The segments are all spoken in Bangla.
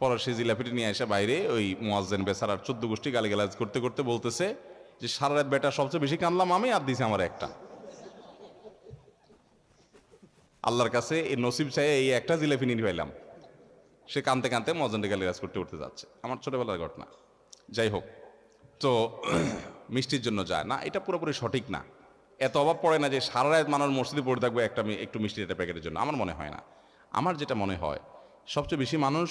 পরে সে জিলাপিটি নিয়ে এসে বাইরে, ওই মোয়াজ্জেন বেসারার চোদ্দ গোষ্ঠী গালিগালাজ করতে করতে বলতেছে যে, সারা রাত বেটা সবচেয়ে বেশি কানলাম আমি আর দিছে আমার একটা। আল্লাহর কাছে এই নসিব চাই এই একটা জিলাপি নিয়ে পাইলাম সে কানতে কানতে মজনটে গালিগালাজ করতে করতে যাচ্ছে। আমার ছোটবেলার ঘটনা। যাই হোক, তো মিষ্টির জন্য যায়। না, এটা পুরোপুরি সঠিক না। এত অভাব পড়ে না যে, সারা রাত মানুষ মসজিদে পড়ে থাকবে একটা একটু মিষ্টি একটা প্যাকেটের জন্য। আমার মনে হয় না। আমার যেটা মনে হয়, সবচেয়ে বেশি মানুষ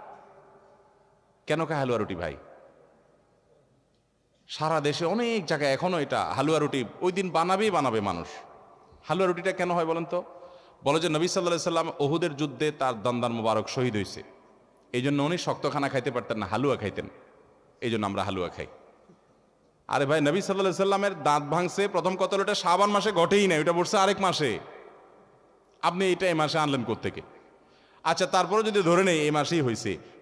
কেন খায় হালুয়া রুটি ভাই? সারা দেশে অনেক জায়গায় এখনও এটা হালুয়া রুটি, ওই দিন বানাবেই বানাবে মানুষ। হালুয়া রুটিটা কেন হয় বলেন তো? বলে যে নবী সাল্লাহ সাল্লাম ওহুদের যুদ্ধে তার দন্দান মোবারক শহীদ হয়েছে। এই জন্য উনি শক্ত খানা খাইতে পারতেন না, হালুয়া খাইতেন। এই জন্য আমরা হালুয়া খাই। আরে ভাই, নবী সাল্লাহ সাল্লামের দাঁত ভাঙছে, প্রথম কত ওটা সাবান মাসে ঘটেই না ওটা পড়ছে আরেক মাসে। আপনি এটা এই মাসে আনলেন কোত্থেকে? আচ্ছা তারপরে যদি ধরে নেই, এই মাসেই হয়েছে।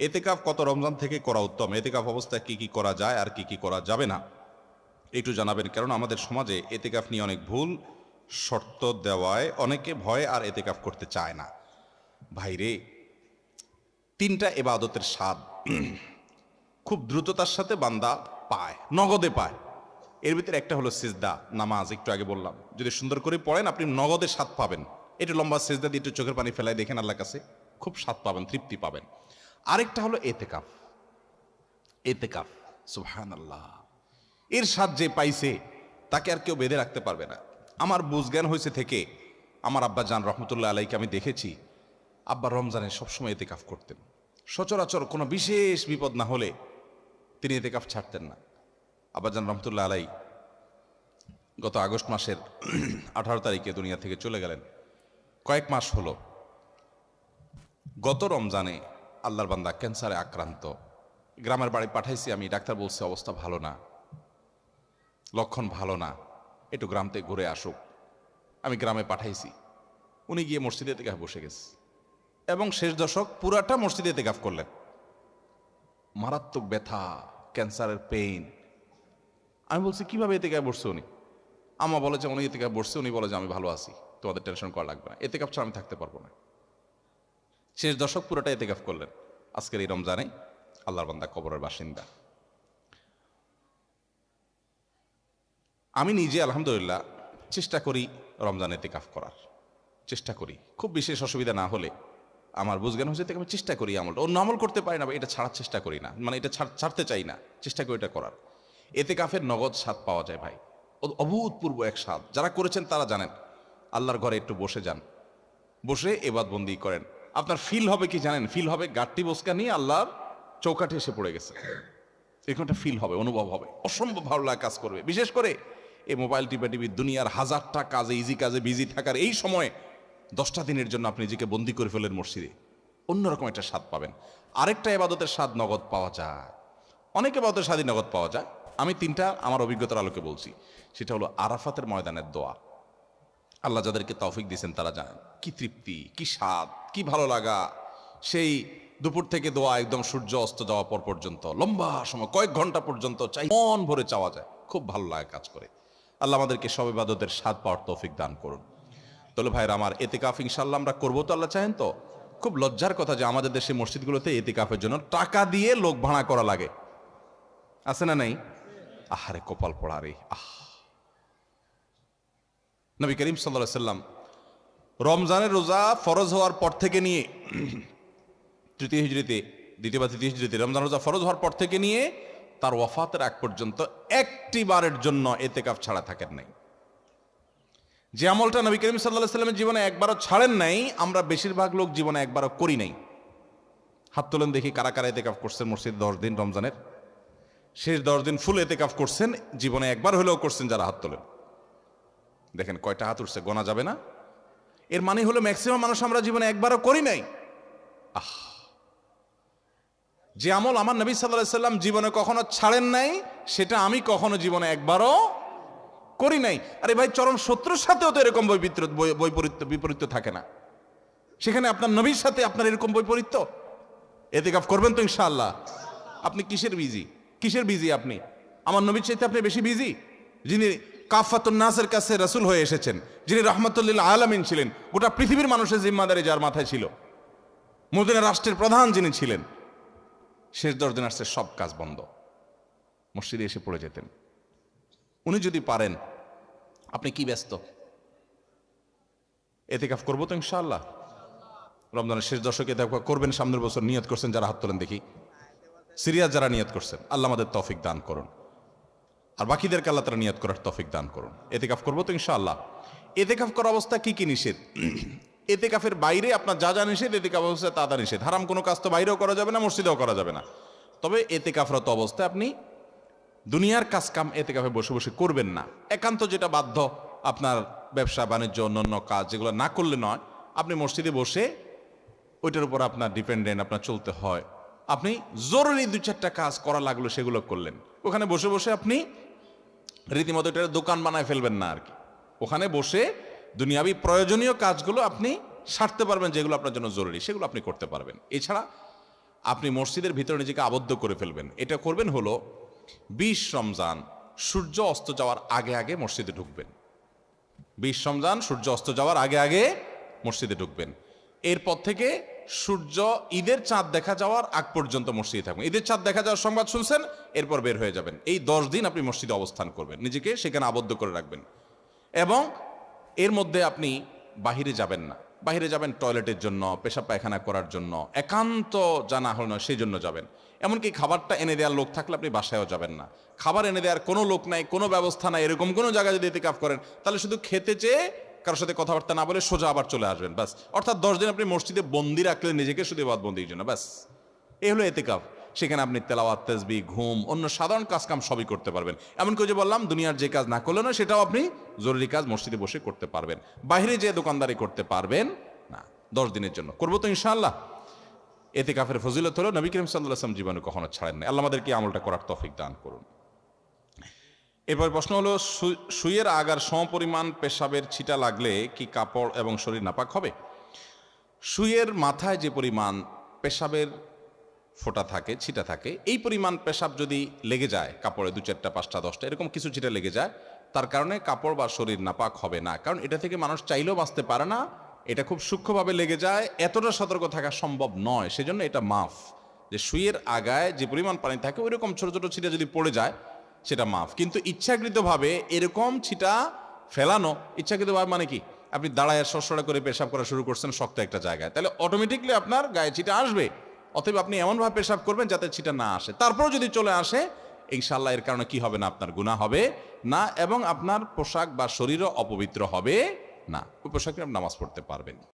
এতেকাফ কত রমজান থেকে করা উত্তম? এতেকাফ অবস্থায় কি কি করা যায় আর কি কি করা যাবে না? একটু জানাবেন কারণ আমাদের সমাজে এতেকাফ নিয়ে অনেক ভুল, শর্ত দেওয়ায় অনেকে ভয় আর এতেকাফ করতে চায় না। ভাইরে তিনটা এবাদতের স্বাদ খুব দ্রুততার সাথে বান্দা পায়, নগদে পায়। এর ভিতরে একটা হলো সিজদা, নামাজ, একটু আগে বললাম। যদি সুন্দর করে পড়েন, আপনি নগদে স্বাদ পাবেন। একটু লম্বা সিজদা দিয়ে একটু চোখের পানি ফেলায় দেখেন আল্লাহর কাছে খুব স্বাদ পাবেন, তৃপ্তি পাবেন। আরেকটা হলো এতেকাফ। এতেকাফ সুবহান আল্লাহ এর স্বাদ যে পাইছে, তাকে আর কেউ বেঁধে রাখতে পারবে না। আমার বুঝজ্ঞান হয়েছে থেকে আমার আব্বা জান রহমতুল্লাহ আলাইকে আমি দেখেছি, আব্বা রমজানে সবসময় এতেকাফ করতেন। সচরাচর কোনো বিশেষ বিপদ না হলে তিনি এতেকাফ ছাড়তেন না। আব্বা আব্বাজান রহমতুল্লাহ আলাই গত আগস্ট মাসের আঠারো তারিখে দুনিয়া থেকে চলে গেলেন। কয়েক মাস হলো। গত রমজানে আল্লাহর বান্দা ক্যান্সারে আক্রান্ত। গ্রামের বাড়ি পাঠাইছি আমি, ডাক্তার বলছে অবস্থা ভালো না। লক্ষণ ভালো না। একটু গ্রাম থেকে ঘুরে আসুক। আমি গ্রামে পাঠাইছি। উনি গিয়ে মসজিদে তেকাফ বসে গেছে। এবং শেষ দশক পুরাটা মসজিদে তেকাফ করলেন। মারাত্মক ব্যথা, ক্যান্সারের পেইন আমি বলছি, কীভাবে এতে কাপ বসছে উনি? আমা বলে যে, উনি এতে কাপ বসছে, উনি বলে যে, আমি ভালো আছি। তোমাদের টেনশন করা লাগবে না। এতে কাপ ছাড়া আমি থাকতে পারব না। শেষ দশক পুরোটা এতে কাপ করলেন। আজকের এই রমজানে আল্লাহর বান্দা কবরের বাসিন্দা। আমি নিজে আলহামদুলিল্লাহ চেষ্টা করি রমজান এতে কাফ করার। চেষ্টা করি। খুব বিশেষ অসুবিধা না হলে আমার বুঝজ্ঞান হয়েছে থেকে আমি চেষ্টা করি আমলটা। অন্য আমল করতে পারি না এটা ছাড়ার চেষ্টা করি না। মানে এটা ছাড়- ছাড়তে চাই না। চেষ্টা করি এটা করার। এতে কাফের নগদ স্বাদ পাওয়া যায় ভাই। অভূতপূর্ব এক স্বাদ। যারা করেছেন তারা জানেন, আল্লাহর ঘরে একটু বসে যান। বসে এবাদ বন্দি করেন। আপনার ফিল হবে কি জানেন? ফিল হবে গাট্টি বসকা নিয়ে আল্লাহর চৌকাঠে এসে পড়ে গেছে। এরকম একটা ফিল হবে, অনুভব হবে। অসম্ভব ভালো লাগা কাজ করবে। বিশেষ করে এই মোবাইল টিপা টিভি দুনিয়ার হাজারটা কাজে ইজি কাজে বিজি থাকার এই সময়ে দশটা দিনের জন্য আপনি নিজেকে বন্দি করে ফেলেন মসজিদে। অন্যরকম একটা স্বাদ পাবেন। আরেকটা এবাদতের স্বাদ নগদ পাওয়া যায়। অনেক এবাদতের স্বাদই নগদ পাওয়া যায়। আমি তিনটা আমার অভিজ্ঞতার আলোকে বলছি। সেটা হলো আরাফাতের ময়দানের দোয়া। আল্লাহ যাদেরকে তৌফিক দিয়েছেন তারা জানেন। কি তৃপ্তি, কি স্বাদ, কি ভালো লাগা? সেই দুপুর থেকে দোয়া একদম সূর্য অস্ত যাওয়া পর পর্যন্ত, লম্বা সময়, কয়েক ঘণ্টা পর্যন্ত চাই, মন ভরে চাওয়া যায়। খুব ভালো লাগে কাজ করে। আল্লাহ আমাদেরকে সব ইবাদতের স্বাদ পাওয়ার তৌফিক দান করুন। তাহলে ভাইরা আমার এতেকাফ ইনশাল্লাহ আমরা করব তো, আল্লাহ চাহেন তো? খুব লজ্জার কথা যে আমাদের দেশে মসজিদগুলোতে এতে কাফের জন্য টাকা দিয়ে লোক ভাড়া করা লাগে। আছে না নাই? আহারে কপাল পড়া রে, আহ। নবী করিম সাল্লাহ সাল্লাম রমজানের রোজা ফরজ হওয়ার পর থেকে নিয়ে, তৃতীয় হিজড়িতে, দ্বিতীয় বা তৃতীয় হিজড়িতে রমজান রোজা ফরজ হওয়ার পর থেকে নিয়ে তার ওয়াফাতের আগ পর্যন্ত একটি বারের জন্য এতেকাফ ছাড়া থাকেন নাই। যে আমলটা নবী করিম সাল্লাহ সাল্লামের জীবনে একবারও ছাড়েন নাই, আমরা বেশিরভাগ লোক জীবনে একবারও করি নাই। হাত তোলেন দেখি কারা কারা এতেকাফ করছেন, মসজিদ দশ দিন রমজানের। শেষ দশ দিন ফুল এতেকাফ করছেন, জীবনে একবার হলেও করছেন যারা হাত তোলেন। দেখেন কয়টা হাত উঠছে, গোনা যাবে না। এর মানে হলো ম্যাক্সিমাম মানুষ আমরা জীবনে একবারও করি নাই। আহ। যে আমল আমার নবী সাল্লাহ সাল্লাম জীবনে কখনো ছাড়েন নাই, সেটা আমি কখনো জীবনে একবারও করি নাই। আরে ভাই, চরম শত্রুর সাথেও তো এরকম বৈবিত্র বৈ- বৈপরীত্য, বিপরীত্য থাকে না। সেখানে আপনার নবীর সাথে আপনার এরকম বৈপরীত্য? এতেকাফ করবেন তো ইনশাআল্লাহ। আপনি কিসের বিজি কিসের বিজি আপনি? আমার নবীর চাইতে আপনি বেশি বিজি যিনি কাফাতুন নাসের কাছে রসুল হয়ে এসেছেন, যিনি রহমতুল্লিল আলমিন ছিলেন, গোটা পৃথিবীর মানুষের জিম্মাদারি যার মাথায় ছিল। মদিনা রাষ্ট্রের প্রধান যিনি ছিলেন, শেষ দশ দিন আসছে, সব কাজ বন্ধ। মসজিদে এসে পড়ে যেতেন। উনি যদি পারেন, আপনি কি ব্যস্ত? এতেকাফ করব তো ইনশাআল্লাহ। রমজানের শেষ দশকে এতেকাফ করবেন, সামনের বছর নিয়ত করছেন, যারা হাত তোলেন দেখি। সিরিয়াস যারা নিয়ত করছেন, আল্লাহ আমাদের তৌফিক দান করুন। আর বাকিদেরকে আল্লাহ তারা নিয়ত করার তৌফিক দান করুন। এতেকাফ করব তো ইনশাআল্লাহ। এতেকাফ করা অবস্থা কি কি নিষেধ? এতেকাফের বাইরে আপনার যা যা নিষেধ, এতেকাফ অবস্থায় তা তা নিষেধ। হারাম কোনো কাজ তো বাইরেও করা যাবে না, মসজিদেও করা যাবে না। তবে এতেকাফরত অবস্থায় আপনি দুনিয়ার কাজ কাম এতে কাফে বসে বসে করবেন না। একান্ত যেটা বাধ্য আপনার ব্যবসা, বাণিজ্য, অন্যান্য কাজ যেগুলো না করলে নয়, আপনি মসজিদে বসে ওইটার উপর আপনার ডিপেন্ডেন্ট, আপনার চলতে হয়। আপনি জরুরি দু চারটা কাজ করা লাগল সেগুলো করলেন। ওখানে বসে বসে আপনি রীতিমতো এটার দোকান বানায় ফেলবেন না আর কি। ওখানে বসে দুনিয়াবি প্রয়োজনীয় কাজগুলো আপনি সারতে পারবেন যেগুলো আপনার জন্য জরুরি, সেগুলো আপনি করতে পারবেন। এছাড়া আপনি মসজিদের ভিতরে নিজেকে আবদ্ধ করে ফেলবেন। এটা করবেন হলো বিশ রমজান, সূর্য অস্ত যাওয়ার আগে আগে মসজিদে ঢুকবেন। বিশ রমজান, সূর্য অস্ত যাওয়ার আগে আগে মসজিদে ঢুকবেন। এরপর থেকে সূর্য ঈদের চাঁদ দেখা যাওয়ার আগ পর্যন্ত মসজিদে থাকবেন ঈদের চাঁদ দেখা যাওয়ার সংবাদ শুনছেন, এরপর বের হয়ে যাবেন। এই দশ দিন আপনি মসজিদে অবস্থান করবেন, নিজেকে সেখানে আবদ্ধ করে রাখবেন। এবং এর মধ্যে আপনি বাহিরে যাবেন না। বাহিরে যাবেন টয়লেটের জন্য, পেশাব পায়খানা করার জন্য, একান্ত জানা হল না সেই জন্য যাবেন। এমনকি খাবারটা এনে দেওয়ার লোক থাকলে আপনি বাসায়ও যাবেন না। খাবার এনে দেওয়ার কোনো লোক নাই, কোনো ব্যবস্থা নাই, এরকম কোনো জায়গায় যদি এতে কাপ করেন, তাহলে শুধু খেতে চেয়ে কারোর সাথে কথাবার্তা না বলে সোজা আবার চলে আসবেন, ব্যাস। অর্থাৎ দশ দিন আপনি মসজিদে বন্দি রাখলেন নিজেকে শুধু বাদ বন্দির জন্য, ব্যাস। এ হলো এতেকাফ। সেখানে আপনি তেলাওয়াত তেসবি ঘুম, অন্য সাধারণ কাজ কাম সবই করতে পারবেন। এমন করে যে বললাম, দুনিয়ার যে কাজ না করলে না সেটাও আপনি জরুরি কাজ মসজিদে বসে করতে পারবেন। বাইরে যে দোকানদারি করতে পারবেন, না, দশ দিনের জন্য। করব তো ইনশাআল্লাহ। এতে কাফের ফজিলত হলো, নবী করিম সাল্লাহ জীবনে কখনো ছাড়েন না আল্লাহ আমাদেরকে আমলটা করার তফিক দান করুন। এরপর প্রশ্ন হলো সুইয়ের আগার সমপরিমাণ পেশাবের ছিটা লাগলে কি কাপড় এবং শরীর নাপাক হবে? সুইয়ের মাথায় যে পরিমাণ পেশাবের ফোঁটা থাকে, ছিটা থাকে, এই পরিমাণ পেশাব যদি লেগে যায়, কাপড়ে দু চারটা, পাঁচটা, দশটা, এরকম কিছু ছিটা লেগে যায়, তার কারণে কাপড় বা শরীর নাপাক হবে না। কারণ এটা থেকে মানুষ চাইলেও বাঁচতে পারে না, এটা খুব সূক্ষ্মভাবে লেগে যায়, এতটা সতর্ক থাকা সম্ভব নয়, সেজন্য এটা মাফ। যে সুইয়ের আগায় যে পরিমাণ পানি থাকে ওই রকম ছোটো ছোটো ছিটা যদি পড়ে যায় সেটা মাফ। কিন্তু ইচ্ছাকৃতভাবে এরকম ছিটা ফেলানো, ইচ্ছাকৃতভাবে মানে কি? আপনি দাঁড়ায় সরসরা করে পেশাব করা শুরু করছেন শক্ত একটা জায়গায়। তাহলে অটোমেটিকলি আপনার গায়ে ছিটা আসবে। অতএব আপনি এমনভাবে পেশাব করবেন যাতে ছিটা না আসে। তারপরেও যদি চলে আসে ইনশাল্লাহ এর কারণে কি হবে না? আপনার গুণা হবে না এবং আপনার পোশাক বা শরীরও অপবিত্র হবে না। ওই পোশাকে নামাজ পড়তে পারবেন।